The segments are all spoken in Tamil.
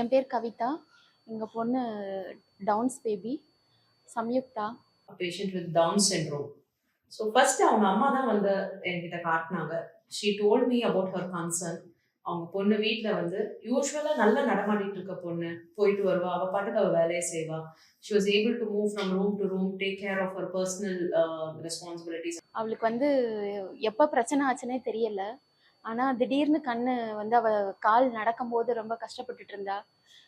என் பேர் கவிதா. எங்கள் பொண்ணு Down's baby. Samyuktha. Patient with Down syndrome so first அவங்க அம்மா தான் வந்து என்கிட்ட காட்டினாங்க. She told me about her concern அவங்க பொண்ணு வீட்டில் வந்து யூஸ்வலாக நல்லா நடமாடிட்டு இருக்க பொண்ணு. போயிட்டு வருவா. அவள் பாட்டுக்கு அவள் வேலையை செய்வா. She was able to move from room to room take care of her personal responsibilities அவளுக்கு வந்து எப்போ பிரச்சனை ஆச்சுன்னே தெரியல. ஆனால் திடீர்னு கண்ணு வந்து அவள் கால் நடக்கும்போது ரொம்ப கஷ்டப்பட்டுட்டு இருந்தா.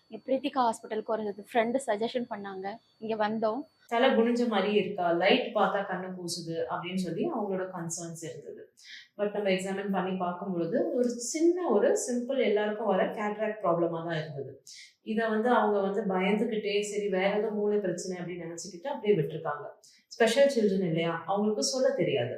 இங்கே பிரீத்திகா ஹாஸ்பிட்டலுக்கு ஒரு ஃப்ரெண்டு சஜஷன் பண்ணாங்க. இங்கே வந்தோம். தலை குனிஞ்ச மாதிரியே இருக்கா? லைட் பார்த்தா கண்ணு கூசுது அப்படின்னு சொல்லி அவங்களோட கன்சர்ன்ஸ் இருந்தது. பட் நம்ம எக்ஸாமின் பண்ணி பார்க்கும் பொழுது ஒரு சின்ன ஒரு சிம்பிள் எல்லாருக்கும் வர கேட்ராக்ட் ப்ராப்ளமாக தான் இருந்தது. இதை வந்து அவங்க வந்து பயந்துக்கிட்டே சரி வேற ஏதோ மூளை பிரச்சனை அப்படின்னு நினச்சிக்கிட்டு அப்படியே விட்டுருக்காங்க. ஸ்பெஷல் சில்ட்ரன் இல்லையா? அவங்களுக்கு சொல்ல தெரியாது.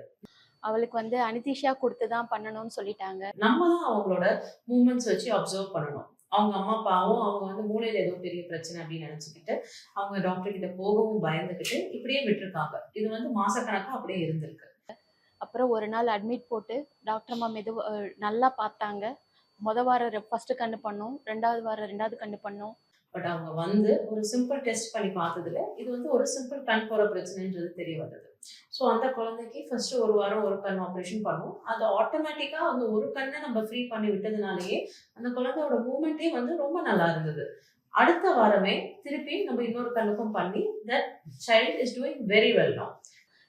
அவளுக்கு வந்து அனிதிஷா கொடுத்து தான் பண்ணணும்னு சொல்லிட்டாங்க. நம்ம தான் அவங்களோட மூமெண்ட்ஸ் வச்சு அப்சர்வ் பண்ணணும். அவங்க அம்மா அப்பாவும் அவங்க வந்து மூளையில ஏதோ பெரிய பிரச்சனை அப்படின்னு நினைச்சுக்கிட்டு அவங்க டாக்டர் கிட்ட போகவும் பயந்துக்கிட்டு இப்படியே விட்டுருக்காங்க. இது வந்து மாசக்கணக்கா அப்படியே இருந்திருக்கு. அப்புறம் ஒரு நாள் அட்மிட் போட்டு டாக்டர் அம்மா மெது நல்லா பார்த்தாங்க. முத வாரம் ஃபர்ஸ்ட் கண்ணு பண்ணோம் ரெண்டாவது வாரம் ரெண்டாவது கண்ணு பண்ணோம். பட் அவங்க வந்து ஒரு சிம்பிள் டெஸ்ட் பண்ணி பார்த்ததுல இது வந்து ஒரு சிம்பிள் கண் போகிற பிரச்சனைன்றது தெரிய வந்தது. ஸோ அந்த குழந்தைக்கு ஃபர்ஸ்ட் ஒரு வாரம் ஒரு கண் ஆப்ரேஷன் பண்ணுவோம். அது ஆட்டோமேட்டிக்காக அந்த ஒரு கண்ணை நம்ம ஃப்ரீ பண்ணி விட்டதுனாலேயே அந்த குழந்தையோட மூமெண்ட்டே வந்து ரொம்ப நல்லா இருந்தது. அடுத்த வாரமே திருப்பி நம்ம இன்னொரு கண்ணுக்கும் பண்ணி that child is doing very well now.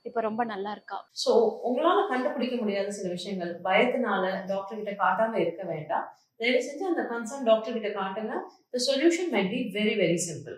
இப்போ ரொம்ப நல்லா இருக்கா ஸோ உங்களால கண்டுபிடிக்க முடியாத சில விஷயங்கள் பயத்தினால டாக்டர் கிட்ட காட்டாம இருக்க வேண்டாம். தயவு செஞ்சு அந்த கன்சர்ன் டாக்டர் கிட்ட காட்டுங்க. The solution might be very very simple